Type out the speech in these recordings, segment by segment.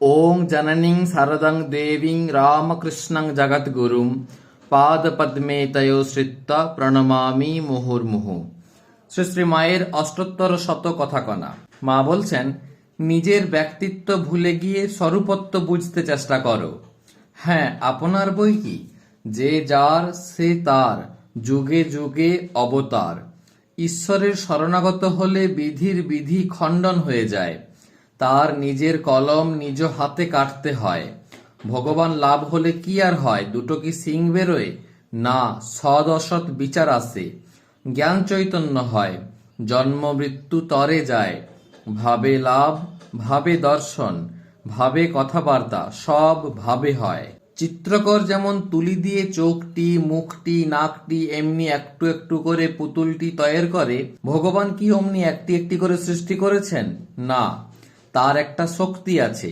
ॐ जननीं शारदां देवीं रामकृष्णं जगद्गुरुं পাদপদ্মে তয়ো শ্রিত্বা প্রণমামি মুহুর্মুহু শ্রী শ্রী মায়ের অষ্টোত্তর শত কথা কনা মা বলছেন নিজের ব্যক্তিত্ব ভুলে গিয়ে স্বরূপত্ব বুঝতে চেষ্টা করো হ্যাঁ আপনার বই কি যে যার সে তার যুগে যুগে অবতার ঈশ্বরের শরণাগত হলে বিধির বিধি খণ্ডন হয়ে যায় তার নিজের কলম নিজ হাতে কাটতে হয়। ভগবান লাভ হলে কি আর হয়? দুটো কি সিং বেরোয়? না সদ অসৎ বিচার আসে জ্ঞান চৈতন্য হয়, জন্ম মৃত্যু তরে যায়। ভাবে লাভ, ভাবে দর্শন, ভাবে কথাবার্তা, সব ভাবে হয়। চিত্রকর যেমন তুলি দিয়ে চোখটি, মুখটি, নাকটি এমনি একটু একটু করে পুতুলটি তৈরি করে, ভগবান কি অমনি একটি একটি করে সৃষ্টি করেছেন? না তার একটা শক্তি আছে,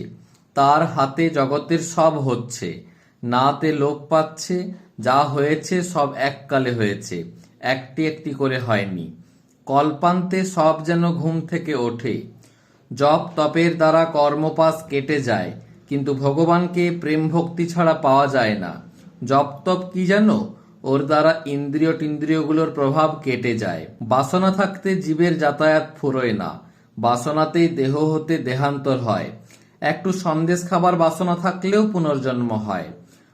তার হাতে জগতের সব হচ্ছে। নাতে লোপ পাচ্ছে, যা হয়েছে সব এককালে হয়েছে, একটি একটি করে হয়নি। কল্পান্তে সব যেন ঘুম থেকে ওঠে। জপ তপের দ্বারা কর্মপাস কেটে যায়, কিন্তু ভগবানকে প্রেম ভক্তি ছাড়া পাওয়া যায় না। জপ তপ কি জানো ওর দ্বারা ইন্দ্রিয় টিন্দ্রিয়গুলোর প্রভাব কেটে যায়। বাসনা থাকতে জীবের যাতায়াত ফুরোয় না। বাসনাতেই দেহ হতে দেহান্তর হয়। একটু সন্দেশ খাবার বাসনা থাকলেও পুনর্জন্ম হয়।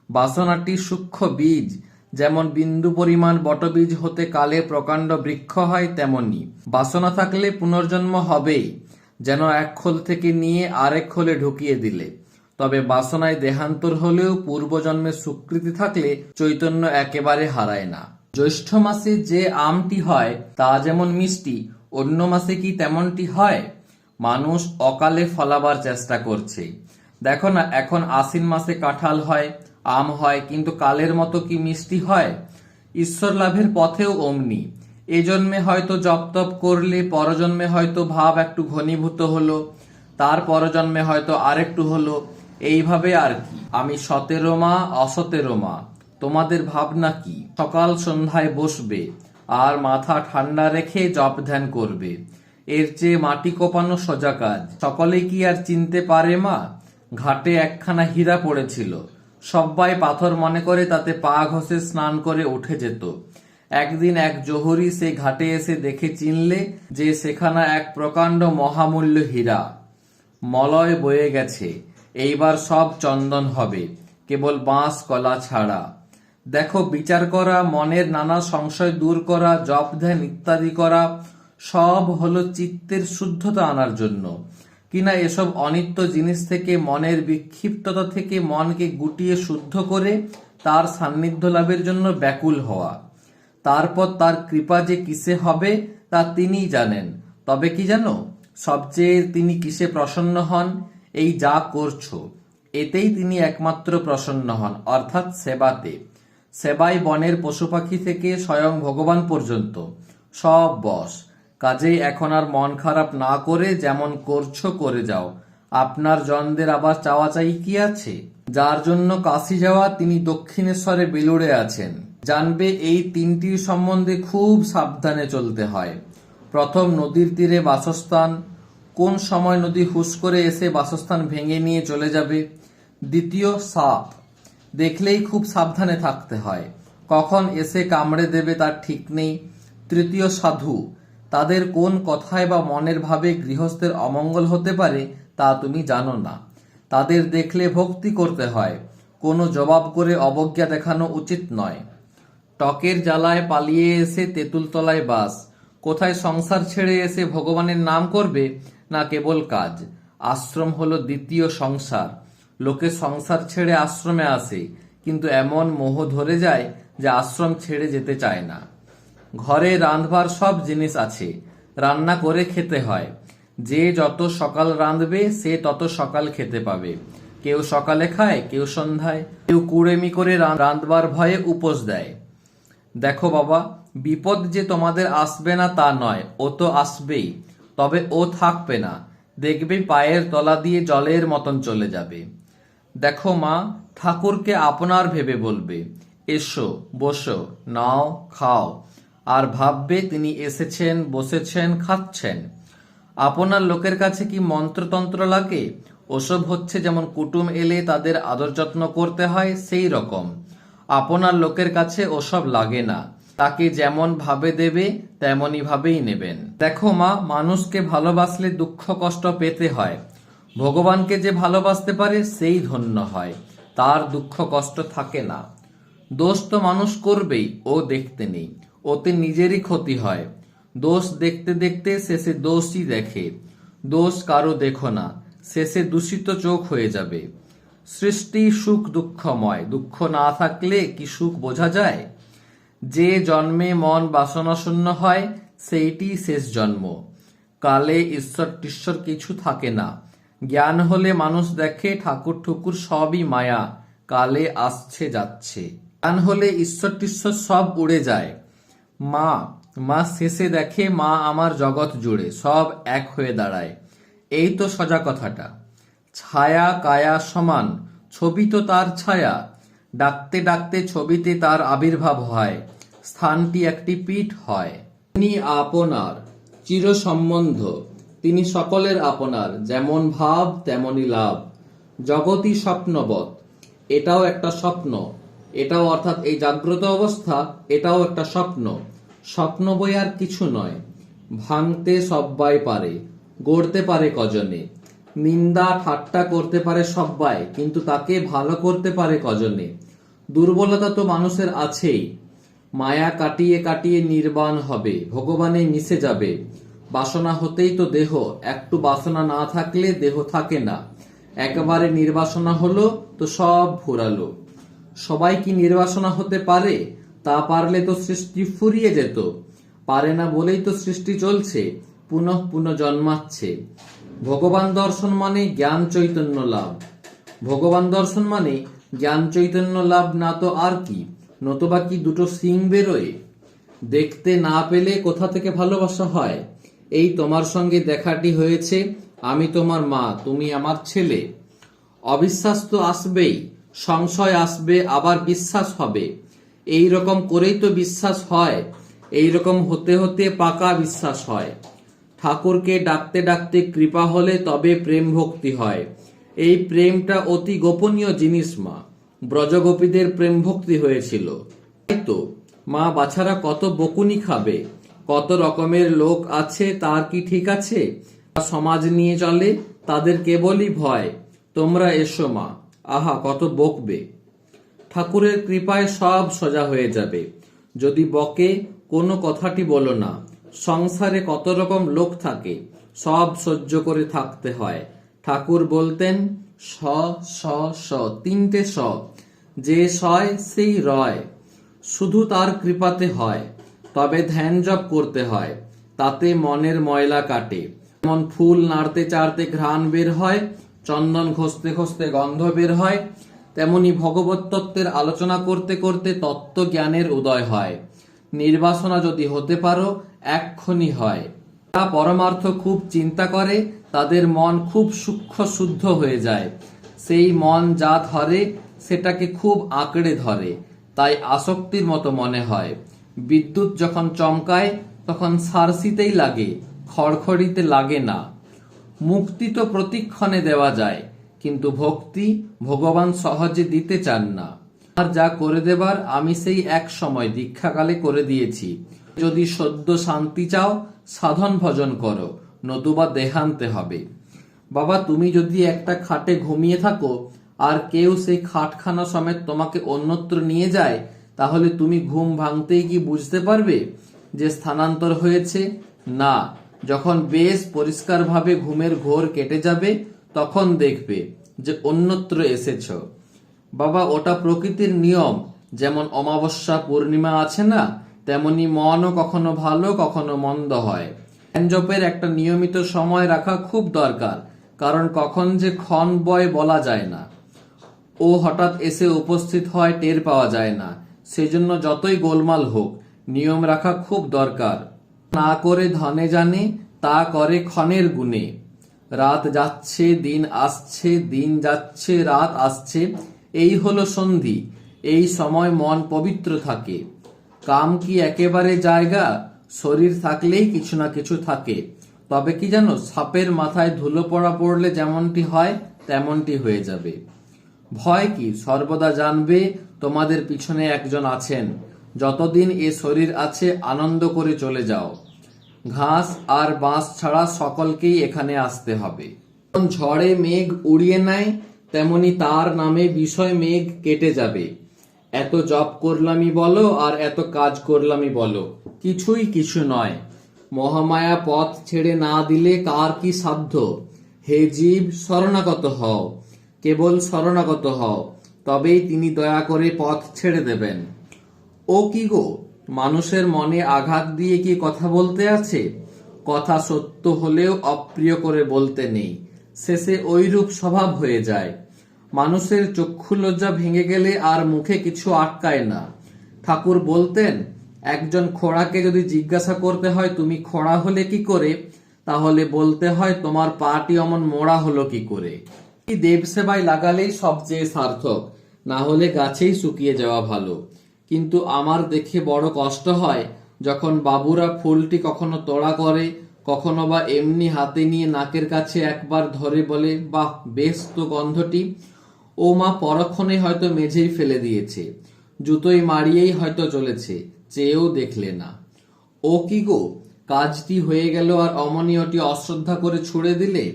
বাসনাটি সূক্ষ্ম বীজ, যেমন বিন্দু পরিমাণ বটবীজ হতে কালে প্রকাণ্ড বৃক্ষ হয় তেমনি। বাসনা থাকলে পুনর্জন্ম হবেই, যেন এক খোল থেকে নিয়ে আরেক খোলে ঢুকিয়ে দিলে। তবে বাসনায় দেহান্তর হলেও পূর্বজন্মের স্বীকৃতি থাকলে চৈতন্য একেবারে হারায় না। জ্যৈষ্ঠ মাসে যে আমটি হয়, তা যেমন মিষ্টি অন্য মাসে কি তেমনটি হয়? মানুষ অকালে ফলাবার চেষ্টা করছে। দেখো না, এখন আশ্বিন মাসে কাঁঠাল হয়, আম হয়, কিন্তু কালের মতো কি মিষ্টি হয়? ঈশ্বর লাভের পথেও অমনি। এ জন্মে হয়তো জপ তপ করলে, পরজন্মে হয়তো ভাব একটু ঘনীভূত হলো, তার পরজন্মে হয়তো আরেকটু হলো, এইভাবে আর কি। আমি সতেরো মা, অসতেরো মা, তোমাদের ভাবনা কি? সকাল সন্ধ্যায় বসবে আর মাথা ঠান্ডা রেখে জপ ধ্যান করবে। এর চেয়ে মাটি কোপানো সোজা কাজ। সকলে কি আর চিনতে পারে মা? ঘাটে একখানা হীরা পড়েছিল। সব্বাই পাথর মনে করে তাতে পা ঘষে স্নান করে উঠে যেত। একদিন এক জহুরি সে ঘাটে এসে দেখে চিনলে যে সেখানা এক প্রকাণ্ড মহামূল্য হীরা। মলয় বয়ে গেছে। এইবার সব চন্দন হবে। কেবল বাঁশ, কলা ছাড়া। দেখো, বিচার করা, মনের নানা সংশয় দূর করা, জপ ধ্যান ইত্যাদি করা, সব হলো চিত্তের শুদ্ধতা আনার জন্য। কিনা এসব অনিত্য জিনিস থেকে, মনের বিক্ষিপ্ততা থেকে, মনকে গুটিয়ে শুদ্ধ করে, তার সান্নিধ্য লাভের জন্য ব্যাকুল হওয়া। তারপর তার কৃপা যে কিসে হবে, তা তিনিই জানেন। তবে কি জানো, সবচেয়ে তিনি কিসে প্রসন্ন হন, এই যা করছ, এতেই তিনি একমাত্র প্রসন্ন হন, অর্থাৎ সেবাতে। সেবাই বনের পশু পাখি থেকে স্বয়ং ভগবান পর্যন্ত। সব বস কাজেই এখন আর মন খারাপ না করে যেমন করছ করে যাও। আপনার জনদের আবার চাওয়া চাই কি আছে? যার জন্য কাশি যাওয়া তিনি দক্ষিণেশ্বরে বেলুড়ে আছেন। জানবে এই তিনটির সম্বন্ধে খুব সাবধানে চলতে হয়। প্রথম নদীর তীরে বাসস্থান। কোন সময় নদী হুশ করে এসে বাসস্থান ভেঙে নিয়ে চলে যাবে? দ্বিতীয় সাপ। দেখলেই খুব সাবধানে থাকতে হয়। কখন এসে কামড়ে দেবে তার ঠিক নেই। তৃতীয় সাধু, তাদের কোন কথায় বা মনের ভাবে গৃহস্থের অমঙ্গল হতে পারে তা তুমি জানো না। তাদের দেখলে ভক্তি করতে হয়। কোনো জবাব করে অবজ্ঞা দেখানো উচিত নয়। টকের জ্বালায় পালিয়ে এসে তেঁতুল তলায় বাস। কোথায় সংসার ছেড়ে এসে ভগবানের নাম করবে না কেবল কাজ। আশ্রম হলো দ্বিতীয় সংসার। লোকে সংসার ছেড়ে আশ্রমে আসে, কিন্তু এমন মোহ ধরে যায় যে আশ্রম ছেড়ে যেতে চায় না। ঘরে রাঁধবার সব জিনিস আছে, রান্না করে খেতে হয়। যে যত সকাল রাঁধবে, সে তত সকাল খেতে পাবে। কেউ সকালে খায়, কেউ সন্ধ্যায়। কেউ কুড়েমি করে রাঁধবার ভয়ে উপোস দেয়। দেখো বাবা, বিপদ যে তোমাদের আসবে না তা নয়, ও তো আসবেই। তবে ও থাকবে না। দেখবে পায়ের তলা দিয়ে জলের মতন চলে যাবে। দেখো মা, ঠাকুরকে আপনার ভেবে বলবে, এসো, বসো, নাও, খাও। আর ভাববে, তিনি এসেছেন, বসেছেন, খাচ্ছেন। আপনার লোকের কাছে কি মন্ত্রতন্ত্র লাগে? ওসব হচ্ছে যেমন কুটুম এলে তাদের আদর যত্ন করতে হয়, সেই রকম। আপনার লোকের কাছে ওসব লাগে না। তাকে যেমন ভাবে দেবে, তেমনই ভাবেই নেবেন। দেখো মা, মানুষকে ভালোবাসলে দুঃখ কষ্ট পেতে হয়। ভগবানকে যে ভালোবাসতে পারে, সেই ধন্য হয়। তার দুঃখ কষ্ট থাকে না। দোষ তো মানুষ করবেই, ও দেখতে নেই। ওতে নিজেরই ক্ষতি হয়। দোষ দেখতে দেখতে শেষে দোষই দেখে। দোষ কারও দেখো না, শেষে দূষিত চোখ হয়ে যাবে। সৃষ্টি সুখ দুঃখময়, দুঃখ না থাকলে কি সুখ বোঝা যায়? যে জন্মে মন বাসনাশূন্য হয়, সেইটি শেষ জন্ম। কালে ঈশ্বর টিশ্বর কিছু থাকে না। জ্ঞান হলে মানুষ দেখে ঠাকুর ঠুকুর সবই মায়া, কালে আসছে, যাচ্ছে। জ্ঞান হলে ঈশ্বর টিশ্বর সব উড়ে যায়। মা মা শেষে দেখে, মা আমার জগৎ জুড়ে, সব এক হয়ে দাঁড়ায়। এই তো সজা কথাটা। ছায়া, কায়া সমান, ছবি তো তার ছায়া। ডাকতে ডাকতে ছবিতে তার আবির্ভাব হয়, স্থানটি একটি পীঠ হয়। তিনি আপনার চির সম্বন্ধ তিনি সকলের আপনার, যেমন ভাব তেমনই লাভ। জগতই স্বপ্নবৎ। এটাও একটা স্বপ্ন। এটাও অর্থাৎ এই জাগ্রত অবস্থা, এটাও একটা স্বপ্ন। স্বপ্ন বই আর কিছু নয়। ভাঙতে সব্বাই পারে, গড়তে পারে কজনে। নিন্দা, ঠাট্টা করতে পারে সব্বাই, কিন্তু তাকে ভালো করতে পারে কজনে। দুর্বলতা তো মানুষের আছেই। মায়া কাটিয়ে কাটিয়ে নির্বাণ হবে, ভগবানে মিশে যাবে। বাসনা হতেই তো দেহ। একটু বাসনা না থাকলে দেহ থাকে না। একেবারে নির্বাসনা হলো তো সব ফুরালো সবাই কি নির্বাসনা হতে পারে? তা পারলে তো সৃষ্টি ফুরিয়ে যেত। পারে না বলেই তো সৃষ্টি চলছে, পুনঃ পুনঃ জন্মাচ্ছে। ভগবান দর্শন মানে জ্ঞান চৈতন্য লাভ। ভগবান দর্শন মানে জ্ঞান চৈতন্য লাভ না তো আর কি? নতুবা কি দুটো সিং বেরোয়? দেখতে না পেলে কোথা থেকে ভালোবাসা হয়? এই তোমার সঙ্গে দেখাটি হয়েছে, আমি তোমার মা, তুমি আমার ছেলে। অবিশ্বাস তো আসবেই, সংশয় আসবে, আবার বিশ্বাস হবে। এই রকম করেই তো বিশ্বাস হয়, এই রকম হতে হতে পাকা বিশ্বাস হয়। ঠাকুরকে ডাকতে ডাকতে কৃপা হলে তবে প্রেম ভক্তি হয়। এই প্রেমটা অতি গোপনীয় জিনিস, মা। ব্রজগোপীদের প্রেম ভক্তি হয়েছিল। তাই তো, মা বাছারা কত বকুনি খাবে। কত রকমের লোক আছে, তার কি ঠিক আছে? সমাজ নিয়ে চলে, তাদের কেবলই ভয়। তোমরা এসো মা। আহা, কত বকবে। ঠাকুরের কৃপায় সব সোজা হয়ে যাবে। যদি বকে, কোনো কথাটি বলো না। সংসারে কত রকম লোক থাকে, সব সহ্য করে থাকতে হয়। ঠাকুর বলতেন স স স তিনটে স যে সয়, সেই রয়। শুধু তার কৃপাতে হয়। তবে ধ্যান জপ করতে হয়, তাতে মনের ময়লা কাটে। যেমন ফুল নাড়তে চাড়তে ঘ্রাণ বের হয়, চন্দন ঘষতে ঘষতে গন্ধ বের হয়, তেমনি ভগবত তত্ত্বের আলোচনা করতে করতে তত্ত্ব জ্ঞানের উদয় হয়। নির্বাসনা যদি হতে পারো এক্ষণি হয়। তারা পরমার্থ খুব চিন্তা করে, তাদের মন খুব সূক্ষ্ম শুদ্ধ হয়ে যায়। সেই মন যা ধরে, সেটাকে খুব আঁকড়ে ধরে। তাই আসক্তির মতো মনে হয়। বিদ্যুৎ যখন চমকায়, তখন সারসিতেই লাগে, খড়খড়িতে লাগে না। মুক্তি তো প্রতিক্ষণে দেওয়া যায়, কিন্তু ভক্তি ভগবান সহজে দিতে চান না। আর যা করে দেবার, আমি সেই এক সময় দীক্ষাকালে করে দিয়েছি। যদি সদ্য শান্তি চাও, সাধন ভজন করো, নতুবা দেহান্তে হবে। বাবা, তুমি যদি একটা খাটে ঘুমিয়ে থাকো, আর কেউ সেই খাটখানা সমেত তোমাকে অন্যত্র নিয়ে যায় তাহলে তুমি ঘুম ভাঙতেই কি বুঝতে পারবে যে স্থানান্তর হয়েছে? না। যখন বেশ পরিষ্কারভাবে ঘুমের ঘোর কেটে যাবে, তখন দেখবে যে অন্যত্র এসেছ। বাবা, ওটা প্রকৃতির নিয়ম। যেমন অমাবস্যা পূর্ণিমা আছে না, তেমনি মনও কখনো ভালো, কখনো মন্দ হয়। জপের একটা নিয়মিত সময় রাখা খুব দরকার, কারণ কখন যে ক্ষণ বয় বলা যায় না। ও হঠাৎ এসে উপস্থিত হয়, টের পাওয়া যায় না। সেজন্য যতই গোলমাল হোক, নিয়ম রাখা খুব দরকার। না করে ধনে জানে, তা করে ক্ষণের গুণে। রাত যাচ্ছে, দিন আসছে, দিন যাচ্ছে, রাত আসছে, এই হলো সন্ধি, এই সময় মন পবিত্র থাকে। কাম কি একেবারে জায়গা? শরীর থাকলেই কিছু না কিছু থাকে। তবে কি জানো, সাপের মাথায় ধুলো পড়া পড়লে যেমনটি হয়, তেমনটি হয়ে যাবে। ভয় কি? সর্বদা জানবে তোমাদের পিছনে একজন আছেন। যতদিন এ শরীর আছে, আনন্দ করে চলে যাও। ঘাস আর বাঁশ ছাড়া সকলকেই এখানে আসতে হবে। ঝড়ে মেঘ উড়িয়ে নেয়, তেমনি তার নামে বিষয় মেঘ কেটে যাবে। এত জব করলামই বলো, আর এত কাজ করলামই বলো। কিছুই কিছু নয়। মহামায়া পথ ছেড়ে না দিলে কার কি সাধ্য? হে জীব, শরণাগত হও। কেবল শরণাগত হও। তবেই তিনি দয়া করে পথ ছেড়ে দেবেন। ও কি গো, মানুষের মনে আঘাত দিয়ে কি কথা বলতে আছে? কথা সত্য হলেও অপ্রিয় করে বলতে নেই। শেষে ওইরূপ স্বভাব হয়ে যায়। মানুষের চক্ষু লজ্জা ভেঙে গেলে আর মুখে কিছু আটকায় না। ঠাকুর বলতেন, একজন খোড়াকে যদি জিজ্ঞাসা করতে হয়, তুমি খোড়া হলে কি করে? তাহলে বলতে হয়, তোমার পাটি অমন মোড়া হলো কি করে? দেব সেবায় লাগালেই সবচেয়ে সার্থক? না হলে গাছেই শুকিয়ে যাওয়া ভালো। কিন্তু আমার দেখে বড় কষ্ট হয় যখন বাবুরা ফুলটি কখনো তোড়া করে, কখনো বা এমনি হাতে নিয়ে নাকের কাছে একবার ধরে বলে, বাহ, বেশ তো গন্ধটি। ও মা পরক্ষণে হয়তো মেঝেই ফেলে দিয়েছে, জুতোই মারিয়েই হয়তো চলেছে চেয়েও দেখলে না। ও কি গো, কাজটি হয়ে গেল আর অমনীয়টি অশ্রদ্ধা করে ছুড়ে দিলে?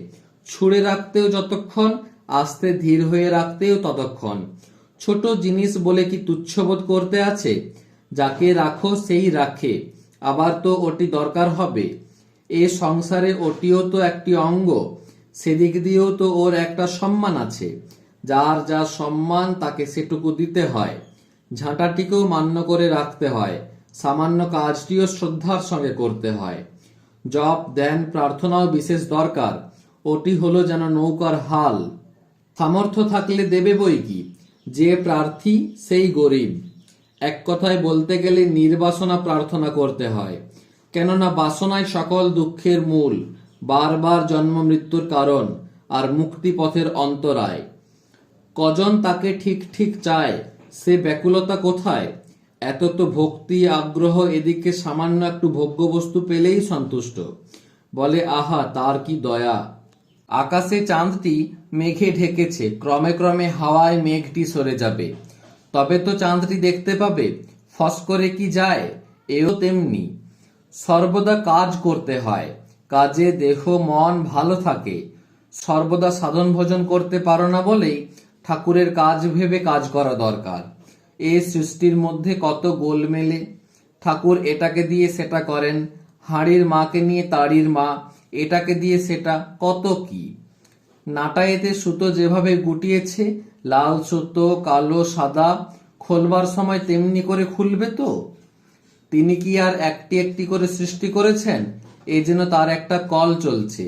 ছুড়ে রাখতেও যতক্ষণ, আস্তে ধীর হয়ে রাখতেও ততক্ষণ। ছোট জিনিস বলে কি তুচ্ছবোধ করতে আছে? যাকে রাখো সেই রাখে। আবার তো ওটি দরকার হবে। এ সংসারে ওটিও তো একটি অঙ্গ। সেদিক দিয়েও তো ওর একটা সম্মান আছে। যার যা সম্মান তাকে সেটুকু দিতে হয়। ঝাঁটাটিকেও মান্য করে রাখতে হয়। সামান্য কাজটিও শ্রদ্ধার সঙ্গে করতে হয়। জপ দেন প্রার্থনাও বিশেষ দরকার। ওটি হলো যেন নৌকার হাল। সামর্থ্য থাকলে দেবে বই কি? যে প্রার্থী, সেই গরিব। এক কথায় বলতে গেলে নির্বাসনা প্রার্থনা করতে হয়। কেননা বাসনায় সকল দুঃখের মূল, বারবার জন্ম মৃত্যুর কারণ আর মুক্তি পথের অন্তরায়। কজন তাকে ঠিক ঠিক চায়? সে ব্যাকুলতা কোথায়? এত তো ভক্তি, আগ্রহ এদিকে সামান্য একটু ভোগ্য বস্তু পেলেই সন্তুষ্ট। বলে, আহা, তার কি দয়া? আকাশে চাঁদটি মেঘে ঢেকেছে। ক্রমে ক্রমে হাওয়ায় মেঘটি সরে যাবে। তবে তো চাঁদটি দেখতে পাবে। ফস করে কি যায়, এও তেমনি। সর্বদা কাজ করতে হয়। কাজে দেহ, মন ভালো থাকে। সর্বদা সাধন ভোজন করতে পারো না বলেই ঠাকুরের কাজ ভেবে কাজ করা দরকার। এ সৃষ্টির মধ্যে কত গোলমেলে। ঠাকুর এটাকে দিয়ে সেটা করেন। হাড়ির মাকে নিয়ে তাড়ির মা এটাকে দিয়ে সেটা কত কি? নাটায়েতে সুতো যেভাবে গুটিয়েছে, লাল সুতো, কালো, সাদা, খোলবার সময় তেমনি করে খুলবে তো? তিনি কি আর একটি একটি করে সৃষ্টি করেছেন? এই জন্য তার একটা কল চলছে।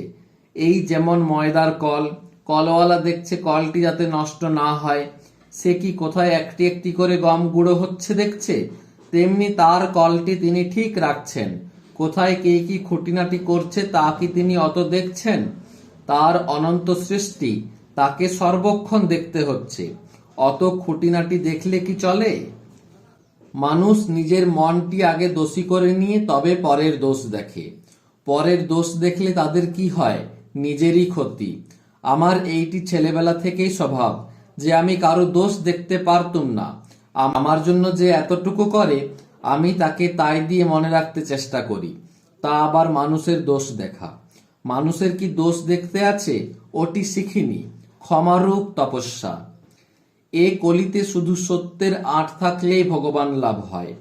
এই যেমন ময়দার কল, কলওয়ালা দেখছে কলটি যাতে নষ্ট না হয়, সে কি কোথায় একটি একটি করে গম গুঁড়ো হচ্ছে দেখছে? তেমনি তার কলটি তিনি ঠিক রাখছেন। কোথায় কে কি খুঁটিনাটি করছে তা কি তিনি অত দেখছেন? তার অনন্ত সৃষ্টি, তাকে সর্বক্ষণ দেখতে হচ্ছে। অত খুঁটিনাটি দেখলে কি চলে? মানুষ নিজের মনটি আগে দোষী করে নিয়ে তবে পরের দোষ দেখে। পরের দোষ দেখলে তাদের কি হয়? নিজেরই ক্ষতি। আমার এইটি ছেলেবেলা থেকেই স্বভাব যে আমি কারও দোষ দেখতে পারতুম না। আমার জন্য যে এতটুকু করে আমি তাকে তাই দিয়ে মনে রাখতে চেষ্টা করি, তা আবার মানুষের দোষ দেখা। মানুষের কি দোষ দেখতে আছে? ওটি শিখিনি। ক্ষমারূপ তপস্যা। এ কলিতে শুধু সত্যের আট থাকলেই ভগবান লাভ হয়।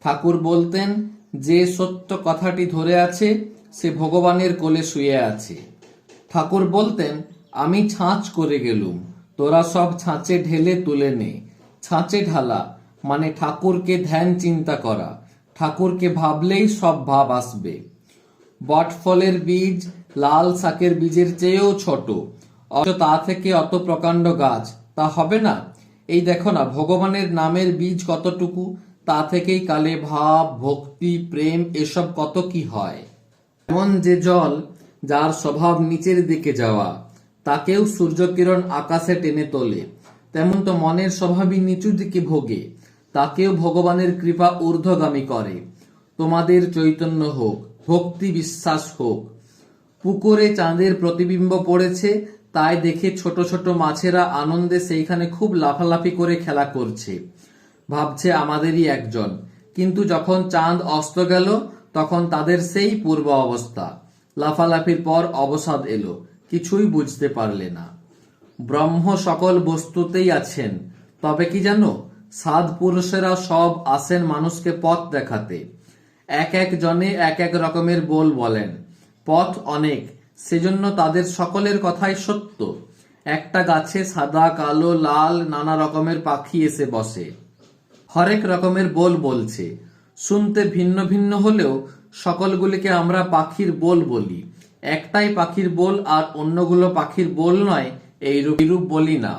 ঠাকুর বলতেন, যে সত্য কথাটি ধরে আছে, সে ভগবানের কোলে শুয়ে আছে। ঠাকুর বলতেন, আমি ছাঁচ করে গেলুম, তোরা সব ছাঁচে ঢেলে তুলে নে। ছাঁচে ঢালা মানে ঠাকুরকে ধ্যান চিন্তা করা। ঠাকুরকে ভাবলেই সব ভাব আসবে। বটফলের বীজ লাল শাকের বীজের চেয়েও ছোট। অথচ তা থেকে অত প্রকাণ্ড গাছ। তা হবে না? এই দেখো না, ভগবানের নামের বীজ কতটুকু? তা থেকেই কালে ভাব, ভক্তি, প্রেম, এসব কত কি হয়? এমন যে জল যার স্বভাব নিচের দিকে যাওয়া, তাকেও সূর্যকিরণ আকাশে টেনে তোলে। তেমন তো মনের স্বভাবই নিচু দিকে ভোগে। তাকেও ভগবানের কৃপা ঊর্ধ্বগামী করে। তোমাদের চৈতন্য হোক, ভক্তি বিশ্বাস হোক। পুকুরে চাঁদের প্রতিবিম্ব পড়েছে, তাই দেখে ছোট ছোট মাছেরা আনন্দে সেইখানে খুব লাফালাফি করে খেলা করছে। ভাবছে আমাদেরই একজন। কিন্তু যখন চাঁদ অস্ত গেল, তখন তাদের সেই পূর্ব অবস্থা। লাফালাফির পর অবসাদ এলো, কিছুই বুঝতে পারলে না। ব্রহ্ম সকল বস্তুতেই আছেন, তবে কি জানো? সাধ পুরুষেরা সব আসেন মানুষকে পথ দেখাতে। এক এক জনে এক এক রকমের বল বলেন। পথ অনেক, সেজন্য তাদের সকলের কথাই সত্য। একটা গাছে সাদা, কালো, লাল নানা রকমের পাখি এসে বসে। হরেক রকমের বল বলছে। শুনতে ভিন্ন ভিন্ন হলেও সকলগুলিকে আমরা পাখির বল বলি। একটাই পাখির বল আর অন্যগুলো পাখির বল নয় এই রূপ বলি না।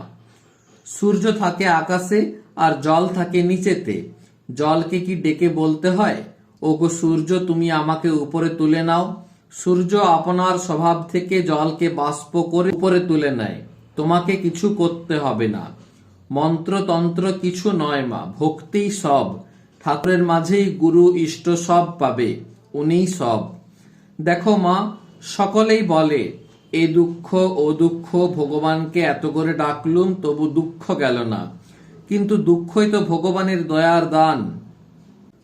সূর্য থাকে আকাশে আর জল থাকে নিচেতে। জলকে কি ডেকে বলতে হয়, ওগো সূর্য, তুমি আমাকে উপরে তুলে নাও। সূর্য আপনার স্বভাব থেকে জলকে বাষ্প করে উপরে তুলে নেয়। তোমাকে কিছু করতে হবে না। মন্ত্রতন্ত্র কিছু নয় মা ভক্তিই সব। ঠাকুরের মাঝেই গুরু ইষ্ট সব পাবে উনিই সব। দেখো মা, সকলেই বলে, এ দুঃখ, ও দুঃখ, ভগবানকে এত করে ডাকলুম, তবু দুঃখ গেল না। কিন্তু দুঃখই তো ভগবানের দয়ার দান।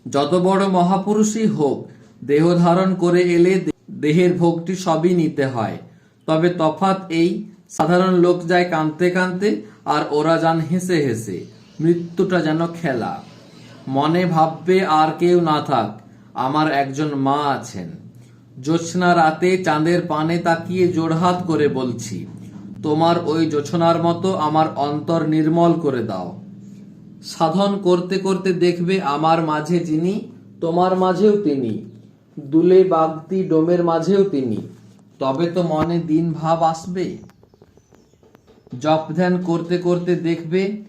যত বড় মহাপুরুষই হোক, দেহ ধারণ করে এলে দেহের ভোগটি সবই নিতে হয়। তবে তফাৎ এই, সাধারণ লোক যায় কাঁদতে কাঁদতে আর ওরা যান হেসে হেসে, মৃত্যুটা যেন খেলা। মনে ভাববে আর কেউ না থাক, আমার একজন মা আছেন। জ্যোৎস্না রাতে চাঁদের পানে তাকিয়ে জোড়হাত করে বলছি, তোমার ওই জোছনার মতো আমার অন্তর নির্মল করে দাও। সাধন করতে করতে দেখবে আমার মাঝে যিনি, তোমার মাঝেও তিনি। দুলে বাগতি ডোমের মাঝেও তিনি। তবে তো মনে দিন ভাব আসবে। জপ ধ্যান করতে করতে দেখবে,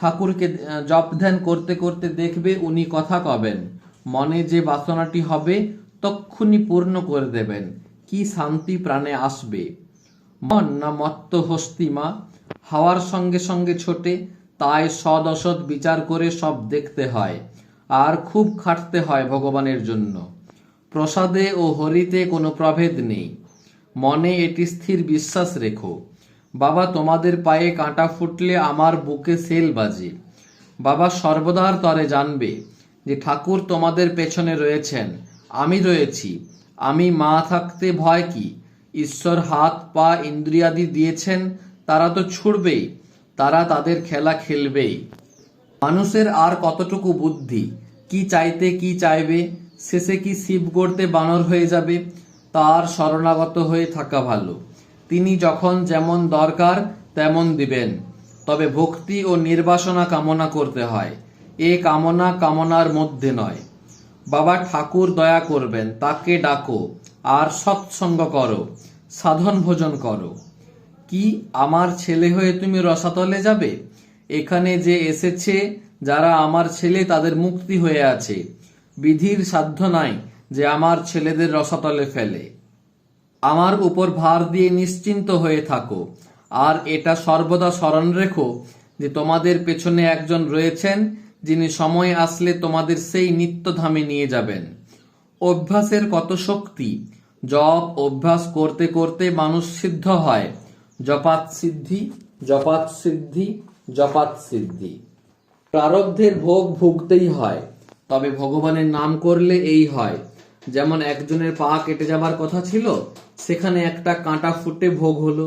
ঠাকুরকে জপ ধ্যান করতে করতে দেখবে উনি কথা কবেন। মনে যে বাসনাটি হবে, তক্ষুনি পূর্ণ করে দেবেন। কি শান্তি প্রাণে আসবে। মন না মত্ত হস্তিমা হাওয়ার সঙ্গে সঙ্গে ছোটে তাই সদ অসৎ বিচার করে সব দেখতে হয়, আর খুব খাটতে হয় ভগবানের জন্য। প্রসাদে ও হরিতে কোনো প্রভেদ নেই। মনে এটি স্থির বিশ্বাস রেখো। বাবা, তোমাদের পায়ে কাঁটা ফুটলে আমার বুকে সেল বাজে। বাবা, সর্বদার তরে জানবে যে ঠাকুর তোমাদের পেছনে রয়েছেন। আমি রয়েছি। আমি মা থাকতে ভয় কি? ঈশ্বর হাত পা ইন্দ্রিয়াদি দিয়েছেন, তারা তো ছুড়বেই। তারা তাদের খেলা খেলবেই। মানুষের আর কতটুকু বুদ্ধি? কি চাইতে কি চাইবে? শেষে কি শিব গড়তে বানর হয়ে যাবে? তার শরণাগত হয়ে থাকা ভালো। তিনি যখন যেমন দরকার, তেমন দিবেন। তবে ভক্তি ও নির্বাসনা কামনা করতে হয়। এ কামনা কামনার মধ্যে নয়। বাবা ঠাকুর দয়া করবেন, তাকে ডাকো, আর সৎসঙ্গ করো, সাধন ভোজন করো। কি আমার ছেলে হয়ে তুমি রসাতলে যাবে? এখানে যে এসেছে, যারা আমার ছেলে তাদের মুক্তি হয়ে আছে। বিধির সাধ্য নাই যে আমার ছেলেদের রসাতলে ফেলে। আমার উপর ভার দিয়ে নিশ্চিন্ত হয়ে থাকো। আর এটা সর্বদা স্মরণ রেখো যে তোমাদের পেছনে একজন রয়েছেন, যিনি সময় আসলে তোমাদের সেই নিত্যধামে নিয়ে যাবেন। অভ্যাসের কত শক্তি? জপ, অভ্যাস করতে করতে মানুষ সিদ্ধ হয়। জপাত সিদ্ধি জপাত সিদ্ধি জপাত সিদ্ধি। প্রারব্ধের ভোগ ভুগতেই হয়, তবে ভগবানের নাম করলে এই হয়। যেমন একজনের পা কেটে যাবার কথা ছিল, সেখানে একটা কাঁটা ফুটে ভোগ হলো।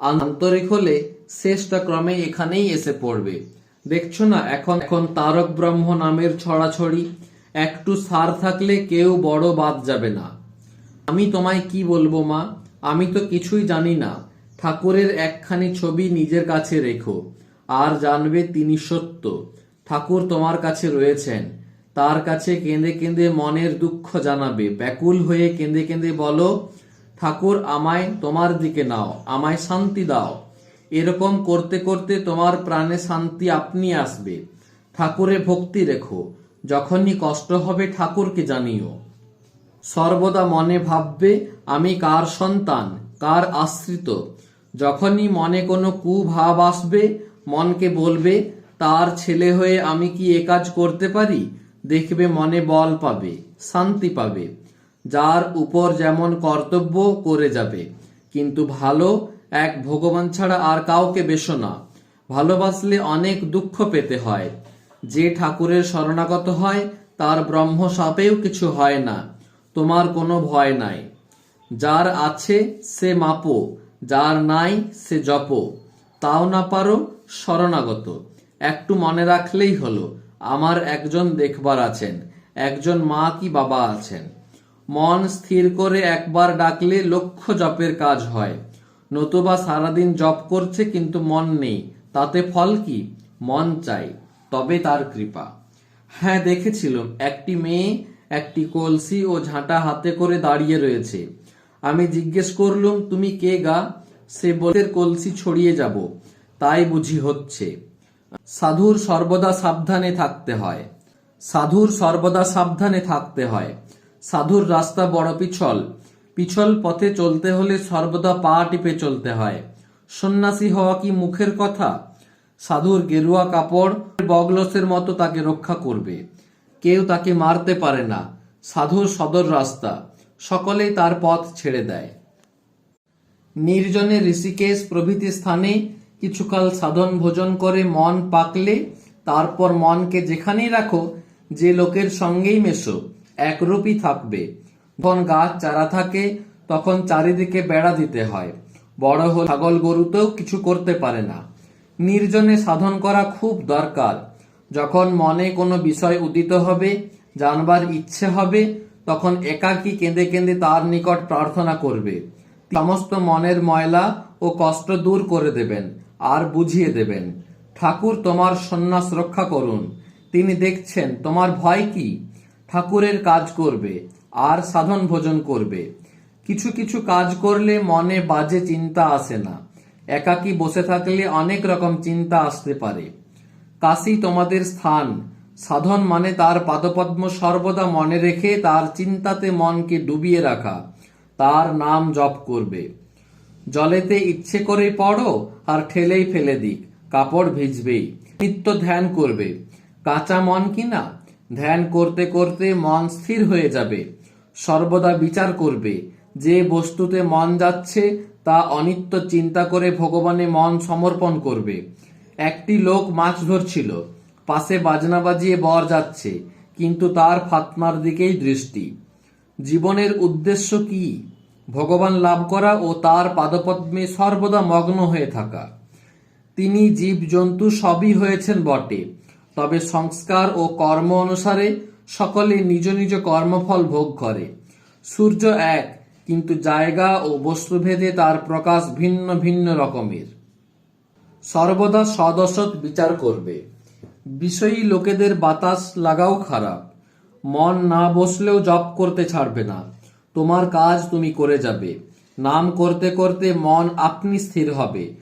আন্তরিক হলে শেষটা ক্রমে এখানেই এসে পড়বে। দেখছ না, এখন এখন তারক ব্রহ্ম নামের ছড়াছড়ি। একটু সার থাকলে কেউ বড় বাদ যাবে না। আমি তোমায় কি বলব মা? আমি তো কিছুই জানি না। ঠাকুরের একখানি ছবি নিজের কাছে রেখো, আর জানবে তিনি সত্য। ঠাকুর তোমার কাছে রয়েছেন, তার কাছে কেঁদে কেঁদে মনের দুঃখ জানাবে। ব্যাকুল হয়ে কেঁদে কেঁদে বলো, ঠাকুর, আমায় তোমার দিকে নাও, আমায় শান্তি দাও। এরকম করতে করতে তোমার প্রাণে শান্তি আপনি আসবে। ঠাকুরে ভক্তি রেখো, যখনই কষ্ট হবে ঠাকুরকে জানিও। সর্বদা মনে ভাববে, আমি কার সন্তান, কার আশ্রিত? যখনই মনে কোনো কুভাব আসবে, মনকে বলবে, তার ছেলে হয়ে আমি কি এ কাজ করতে পারি? দেখবে মনে বল পাবে, শান্তি পাবে। যার উপর যেমন কর্তব্য করে যাবে। কিন্তু ভালো এক ভগবান ছাড়া আর কাউকে বেশো না। ভালোবাসলে অনেক দুঃখ পেতে হয়। যে ঠাকুরের শরণাগত হয়, তার ব্রহ্ম সাপেও কিছু হয় না। তোমার কোনো ভয় নাই। যার আছে, সে মাপো। যার নাই সে জপ। তাও না পারো শরণাগত। একটু মনে রাখলেই হলো, আমার একজন দেখবার আছেন, একজন মা কি বাবা আছেন। মন স্থির করে একবার ডাকলে লক্ষ জপের কাজ হয়। নতুবা সারাদিন জপ করছে কিন্তু মন নেই, তাতে ফল কি? মন চাই, তবে তার কৃপা। হ্যাঁ দেখেছিলাম, একটি মেয়ে, একটি কলসি ও ঝাঁটা হাতে করে দাঁড়িয়ে রয়েছে। আমি জিজ্ঞেস করলুম, তুমি কে গা? সে বলে কলসি ছড়িয়ে যাব, তাই বুঝি হচ্ছে। সাধুর সর্বদা সাবধানে থাকতে হয়। সাধুর সর্বদা সাবধানে থাকতে হয়। সাধুর রাস্তা বড় পিছল। পিছল পথে চলতে হলে সর্বদা পা টিপে চলতে হয়। সন্ন্যাসী হওয়া কি মুখের কথা? সাধুর গেরুয়া কাপড় বগলসের মতো তাকে রক্ষা করবে। কেউ তাকে মারতে পারে না। সাধুর সদর রাস্তা। সকলেই তার পথ ছেড়ে দেয়। নির্জনে ঋষিকেশ প্রভৃতি স্থানে কিছুকাল সাধন ভোজন করে মন পাকলে, তারপর মনকে যেখানেই রাখো, যে লোকের সঙ্গেই মেশো, একরূপই থাকবে। যখন গাছ চারা থাকে, তখন চারিদিকে বেড়া দিতে হয়। বড় হল ছাগল গরুতেও কিছু করতে পারে না। নির্জনে সাধন করা খুব দরকার। যখন মনে কোনো বিষয় উদিত হবে, জানবার ইচ্ছে হবে তখন একাকী কেঁদে কেঁদে তার নিকট প্রার্থনা করবে। সমস্ত মনের ময়লা ও কষ্ট দূর করে দেবেন, আর বুঝিয়ে দেবেন, ঠাকুর তোমার সন্ন্যাস রক্ষা করুন। তিনি দেখছেন, তোমার ভয় কি? ঠাকুরের কাজ করবে, আর সাধন ভোজন করবে। কিছু কিছু কাজ করলে মনে বাজে চিন্তা আসে না। একাকী বসে থাকলে অনেক রকম চিন্তা আসতে পারে। কাশী তোমাদের স্থান সাধন মানে তার পাদপদ্ম সর্বদা মনে রেখে তার চিন্তাতে মনকে ডুবিয়ে রাখা, তার নাম জপ করবে। জলেতে ইচ্ছে করে পড়ো আর ঠেলেই ফেলে দিক, কাপড় ভিজবেই। নিত্য ধ্যান করবে। কাঁচা মন কিনা? ধ্যান করতে করতে মন স্থির হয়ে যাবে। সর্বদা বিচার করবে। যে বস্তুতে মন যাচ্ছে, তা অনিত্য চিন্তা করে ভগবানে মন সমর্পণ করবে। একটি লোক মাছ ধরছিল। পাশে বাজনা বাজিয়ে বর যাচ্ছে, কিন্তু তার ফাতমার দিকেই দৃষ্টি। জীবনের উদ্দেশ্য কি? ভগবান লাভ করা ও তার পাদপদ্মে সর্বদা মগ্ন হয়ে থাকা। তিনি জীব জন্তু সবই হয়েছেন বটে, তবে সংস্কার ও কর্ম অনুসারে সকলে নিজ নিজ কর্মফল ভোগ করে। সূর্য এক, কিন্তু জায়গা ও বস্তুভেদে তার প্রকাশ ভিন্ন ভিন্ন রকমের। সর্বদা সদসৎ বিচার করবে। বিষয়ী লোকেদের বাতাস লাগাও খারাপ। মন না বসলেও জপ করতে ছাড়বে না। তোমার কাজ তুমি করে যাবে। নাম করতে করতে মন আপনি স্থির হবে।